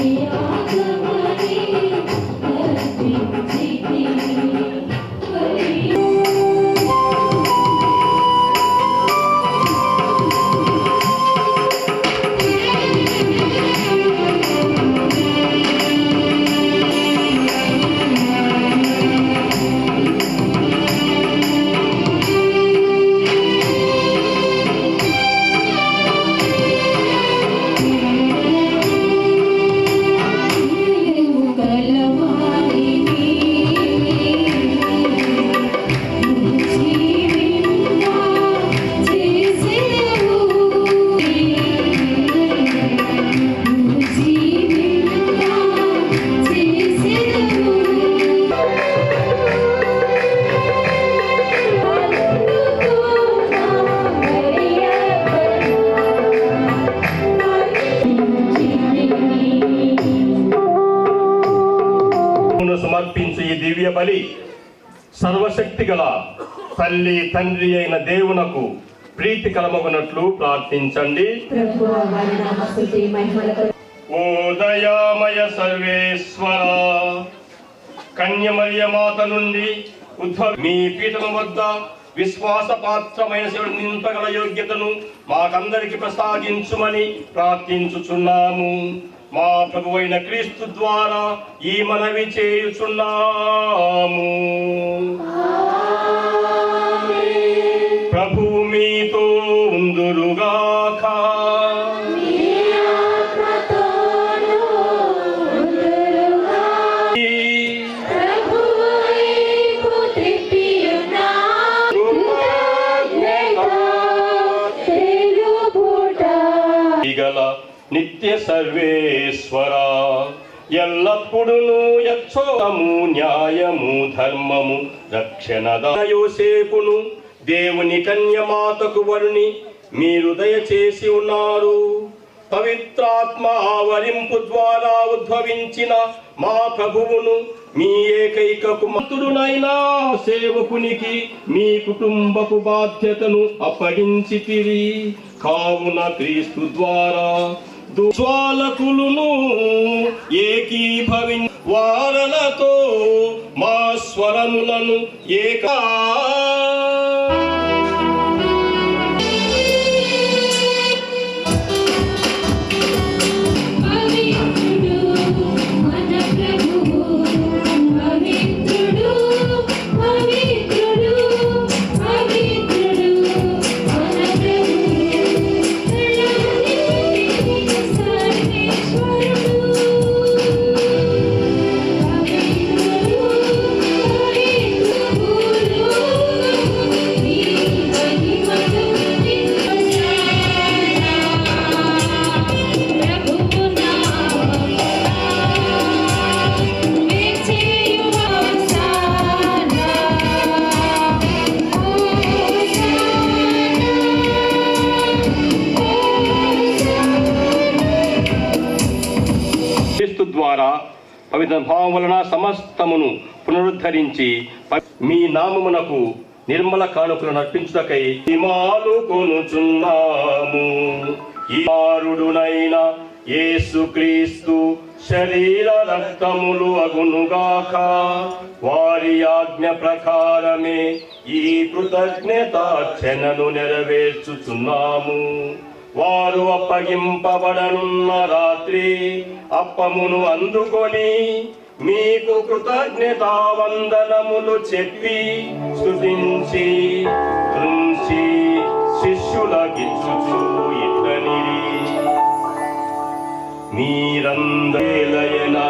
Aí eu ప్రభువును సమర్పించు ఈ దివ్య బలి సర్వశక్తి గల తల్లి తండ్రి అయిన దేవునకు ప్రీతి కలమగునట్లు ప్రార్థించండి ఓదయామయ సర్వేశ్వర కన్యమర్య మాత నుండి ఉద్భవ మీ పీఠము వద్ద విశ్వాస పాత్రమైన శివుడు నింపగల యోగ్యతను మాకందరికి ప్రసాదించుమని ప్రార్థించుచున్నాము మా ప్రభు అయిన క్రీస్తు ద్వారా ఈ మనవి చేయుచున్నాము. ప్రభువు మీతో నిత్య సర్వేశ్వర ఎల్లప్పుడూ యక్షోము న్యాయము ధర్మము రక్షణ యోసేపును దేవుని కన్యమాతకు వరుని మీరు దయచేసి ఉన్నారు. పవిత్రాత్మ ఆవరింపు ద్వారా ఉద్భవించిన మా ప్రభువును మీ ఏకైక కుమారుడునైనా సేవకునికి మీ కుటుంబపు బాధ్యతను అప్పగించితిరి కావున క్రీస్తు ద్వారా దుస్వాలకులును ఏకీభవి వారలతో మా స్వరములను ఏకా ద్వారా పవిత్ర భావం వలన సమస్తమును పునరుద్ధరించి మీ నామమునకు నిర్మల కానుకలు నర్పించుటకై హిమాలు కొనుచున్నాము. ఈరుడునైన యేసు క్రీస్తు శరీర రక్తములు అగునుగాక. వారి ఆజ్ఞ ప్రకారమే ఈ కృతజ్ఞతార్చనను నెరవేర్చుచున్నాము. వారు అప్పగింపబడనున్న రాత్రి అప్పమును అందుకొని మీకు కృతజ్ఞతావందనములు చెప్పి స్తుతించి త్రుంచి శిష్యులకిచ్చుచు ఇట్లని. మీరందేలయనా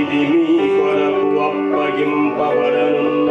ఇది మీ కొరకు అప్పగింపబడనున్న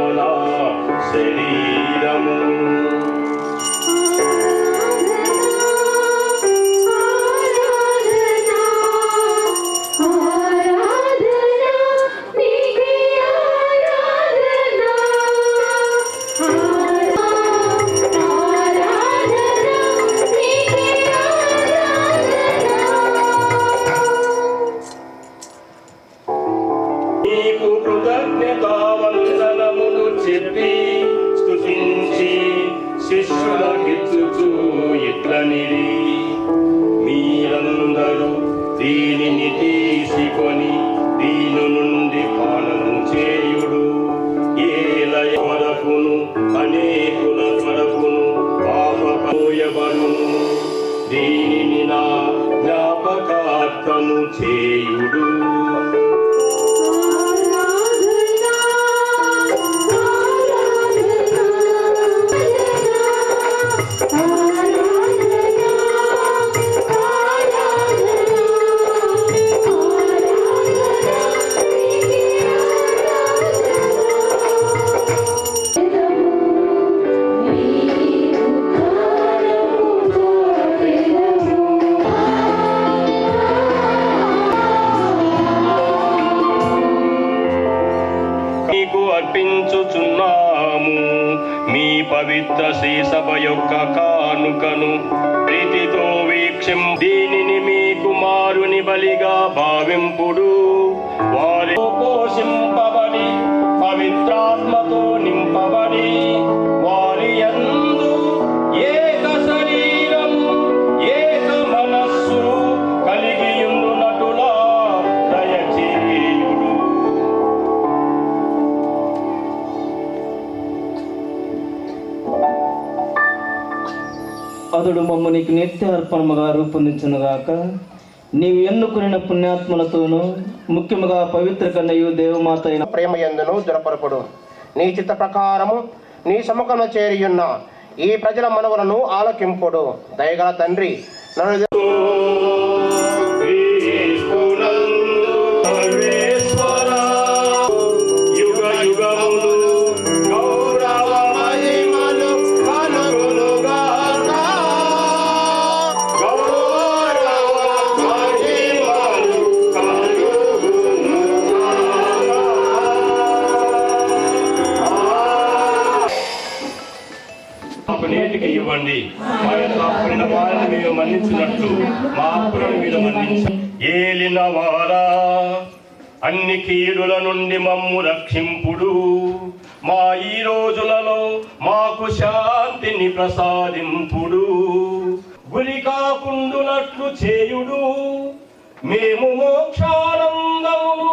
నాథుడు మమ్మ నీకు నిత్య అర్పణముగా రూపొందించునుగాక. నీవు ఎన్నుకున్న పుణ్యాత్మలతోనూ ముఖ్యముగా పవిత్ర కన్నయ్యు దేవమాత అయిన ప్రేమ ఎందును దురపరపుడు. నీ చిత్త ప్రకారము నీ సముఖంలో చేరియున్న ఈ ప్రజల మనవులను ఆలకింపుడు. దయగల తండ్రి నన్ను మన్నించమండి ఇవ్వండి మా యొక్క వారిని మేము మన్నించినట్లు మా అప్పులను మీరు ఏలిన వారా అన్ని కీడుల నుండి మమ్ము రక్షింపుడు. మా ఈ రోజులలో మాకు శాంతిని ప్రసాదింపుడు. గురి కాకుండునట్లు చేయుడు. మేము మోక్షానందమును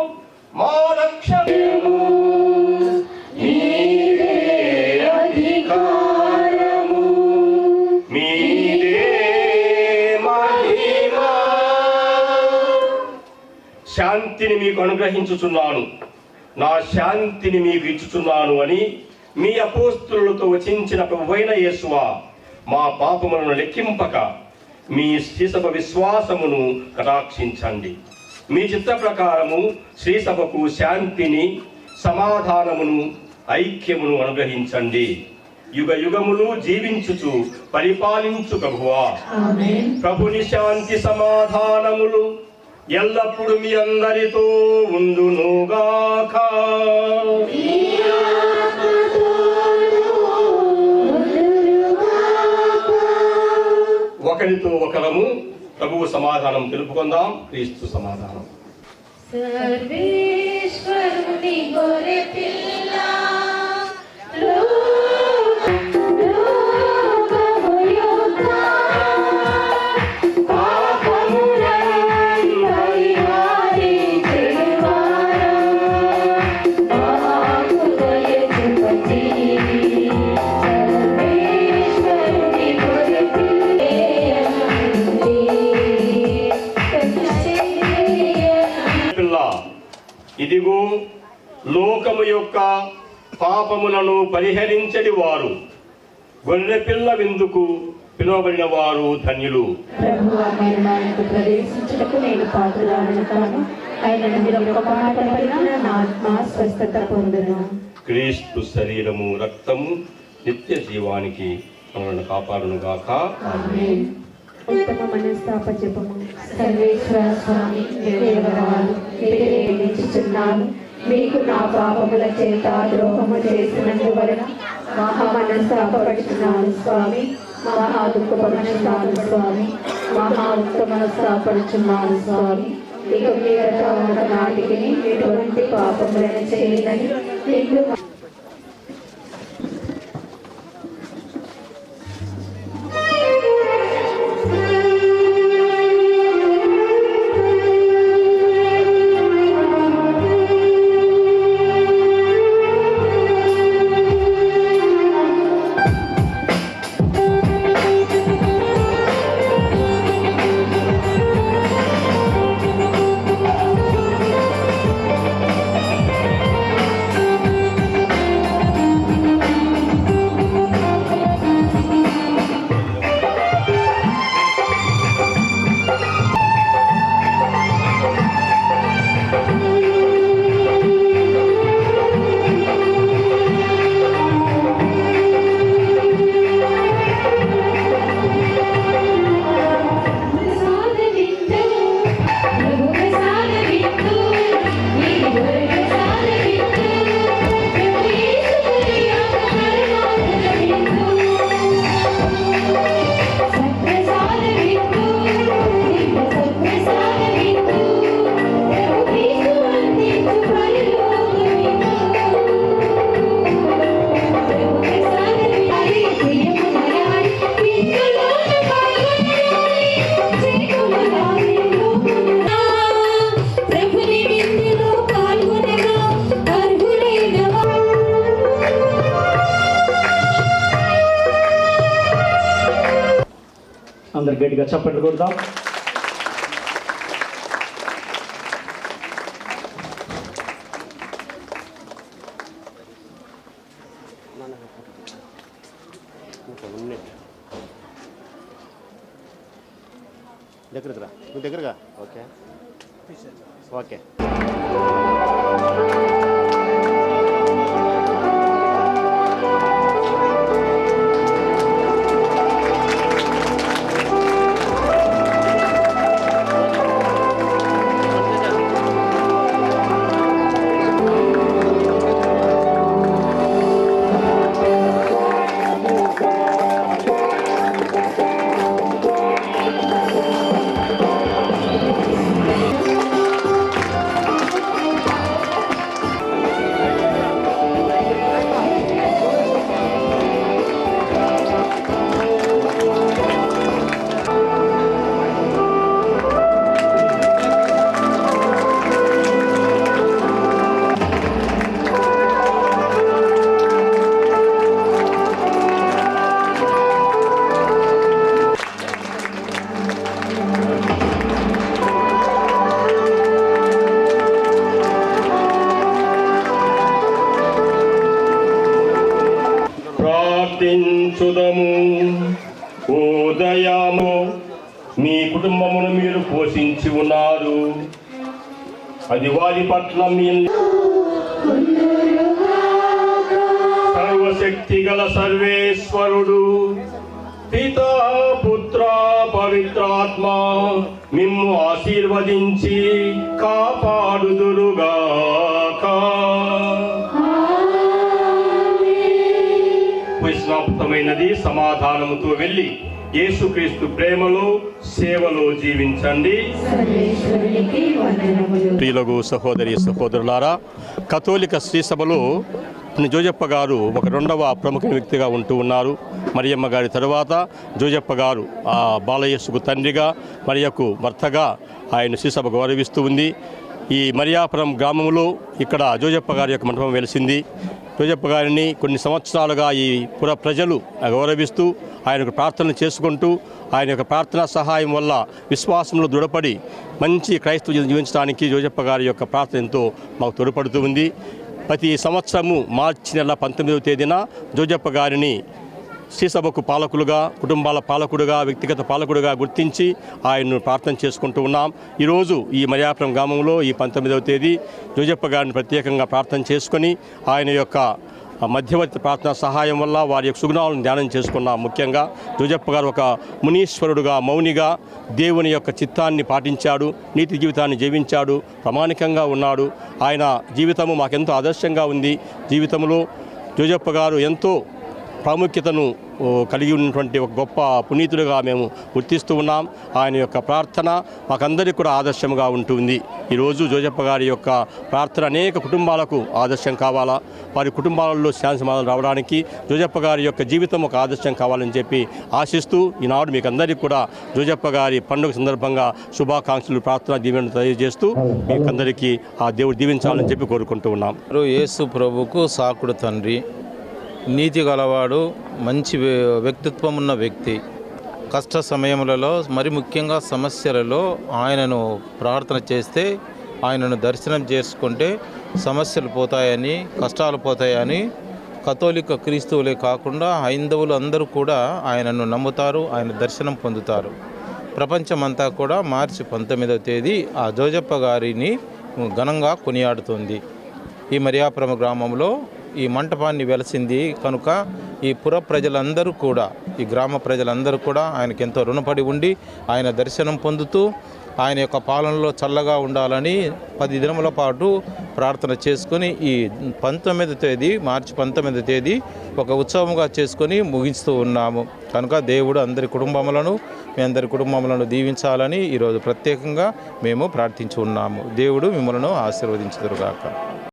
శాంతిని మీకు అనుగ్రహించుచున్నాను. నా శాంతిని మీకు ఇచ్చుచున్నాను అని మీ అపోస్తులతో వచించిన ప్రభువైన యేసువా మా పాపములను లెక్కింపక మీ శ్రీసభ విశ్వాసమును కటాక్షించండి. మీ చిత్త ప్రకారము శ్రీసభకు శాంతిని సమాధానమును ఐక్యమును అనుగ్రహించండి. యుగ యుగములు జీవించుచు పరిపాలించు ప్రభువా. ప్రభుని శాంతి సమాధానములు ఎల్లప్పుడు మీ అందరితో ఉండునుగాక. ఒకరితో ఒకరము ప్రభువు సమాధానం తెలుపుకుందాం క్రీస్తు సమాధానం. సర్వేశ్వరుని గొర్రె పిల్ల ఇదిగో లోకము యొక్క పాపములను పరిహరించడి వారు. గొర్రె పిల్ల విందుకు పిలువబడిన వారు ధన్యులు. క్రీస్తు శరీరము రక్తము నిత్య జీవానికి మనల్ని కాపాడును గాక. ఉత్తమ మనస్తాప జపము సర్వేశ్వర స్వామి దేవరాలు నిలిచుచున్నాను. మీకు నా పాపముల చేత ద్రోహము చేసినందువలన మహా మనస్తాపడుచున్నాను స్వామి. మహా దుఃఖపడుచున్నాను స్వామి. మహా ఉత్తమ మనస్తాపడుచున్నాను స్వామి ఇక మీదట నాటికి ఎటువంటి పాపములను చేయదని నిన్ను గట్టిగా చప్పట్లు కొడదాం. దగ్గరకు రా. నువ్వు దగ్గరగా? ఓకే. ఓకే. పట్ల మీ సర్వశక్తి గల సర్వేశ్వరుడు. పితా పుత్ర పవిత్రాత్మ మిమ్ము ఆశీర్వదించి కాపాడుదురుగాక. విశ్రాప్తమైనది సమాధానముతో వెళ్ళి యేసుక్రీస్తు ప్రేమలో సేవలో జీవించండి. ప్రియులకు సహోదరి సహోదరులారా కథోలిక శ్రీ సభలో జోజప్ప గారు ఒక రెండవ ప్రముఖ వ్యక్తిగా ఉంటూ ఉన్నారు. మరియమ్మ గారి తరువాత జోజప్ప గారు ఆ బాలయేసుకు తండ్రిగా మరియకు భర్తగా ఆయన శ్రీసభ గౌరవిస్తూ ఉంది. ఈ మరియాపురం గ్రామంలో ఇక్కడ జోజప్ప గారి యొక్క మండపం వెలిసింది. జోజప్ప గారిని కొన్ని సంవత్సరాలుగా ఈ పుర ప్రజలు గౌరవిస్తూ ఆయనకు ప్రార్థనలు చేసుకుంటూ ఆయన యొక్క ప్రార్థనా సహాయం వల్ల విశ్వాసంలో దృఢపడి మంచి క్రైస్తవ జీవించడానికి జోజప్ప గారి యొక్క ప్రార్థన ఎంతో మాకు తోడ్పడుతూ ఉంది. ప్రతి సంవత్సరము మార్చి నెల పంతొమ్మిదవ తేదీన జోజప్ప గారిని శ్రీసభకు పాలకులుగా కుటుంబాల పాలకుడుగా వ్యక్తిగత పాలకుడుగా గుర్తించి ఆయన్ను ప్రార్థన చేసుకుంటూ ఉన్నాం. ఈరోజు ఈ మర్యాపురం గ్రామంలో ఈ పంతొమ్మిదవ తేదీ జోజప్ప గారిని ప్రత్యేకంగా ప్రార్థన చేసుకొని ఆయన యొక్క మధ్యవర్తి ప్రార్థన సహాయం వల్ల వారి యొక్క సుగుణాలను ధ్యానం చేసుకున్నాం. ముఖ్యంగా జోజప్ప గారు ఒక మునీశ్వరుడుగా మౌనిగా దేవుని యొక్క చిత్తాన్ని పాటించాడు నీతి జీవితాన్ని జీవించాడు ప్రామాణికంగా ఉన్నాడు. ఆయన జీవితము మాకెంతో ఆదర్శంగా ఉంది. జీవితంలో జోజప్ప గారు ఎంతో ప్రాముఖ్యతను కలిగి ఉన్నటువంటి ఒక గొప్ప పునీతుడిగా మేము గుర్తిస్తూ ఉన్నాం. ఆయన యొక్క ప్రార్థన మాకందరికీ కూడా ఆదర్శంగా ఉంటుంది. ఈరోజు జోజప్ప గారి యొక్క ప్రార్థన అనేక కుటుంబాలకు ఆదర్శం కావాలా? వారి కుటుంబాలలో శాంతి సమాధానం రావడానికి జోజప్ప గారి యొక్క జీవితం ఒక ఆదర్శం కావాలని చెప్పి ఆశిస్తూ ఈనాడు మీకు అందరికీ కూడా జోజప్ప గారి పండుగ సందర్భంగా శుభాకాంక్షలు ప్రార్థన దీవెన తెలియజేస్తూ మీకు అందరికీ ఆ దేవుడు దీవించాలని చెప్పి కోరుకుంటూ ఉన్నాం. యేసు ప్రభుకు సాకుడు తండ్రి. నీతి గలవాడు మంచి వ్య- వ్యక్తిత్వం ఉన్న వ్యక్తి. కష్ట సమయములలో మరి ముఖ్యంగా సమస్యలలో ఆయనను ప్రార్థన చేస్తే ఆయనను దర్శనం చేసుకుంటే సమస్యలు పోతాయని కష్టాలు పోతాయని కథోలిక క్రీస్తువులే కాకుండా హైందవులు అందరూ కూడా ఆయనను నమ్ముతారు ఆయన దర్శనం పొందుతారు. ప్రపంచమంతా కూడా మార్చి పంతొమ్మిదవ తేదీ ఆ జోజప్ప గారిని ఘనంగా కొనియాడుతుంది. ఈ మరియాపురం గ్రామంలో ఈ మంటపాన్ని వెలసింది. కనుక ఈ పుర ప్రజలందరూ కూడా ఈ గ్రామ ప్రజలందరూ కూడా ఆయనకి ఎంతో రుణపడి ఉండి ఆయన దర్శనం పొందుతూ ఆయన యొక్క పాలనలో చల్లగా ఉండాలని పది దినముల పాటు ప్రార్థన చేసుకొని ఈ పంతొమ్మిది తేదీ మార్చి పంతొమ్మిది తేదీ ఒక ఉత్సవంగా చేసుకొని ముగిస్తూ ఉన్నాము. కనుక దేవుడు అందరి కుటుంబములను మీ అందరి కుటుంబములను దీవించాలని ఈరోజు ప్రత్యేకంగా మేము ప్రార్థించి ఉన్నాము. దేవుడు మిమ్మలను ఆశీర్వదించుదురుగాక.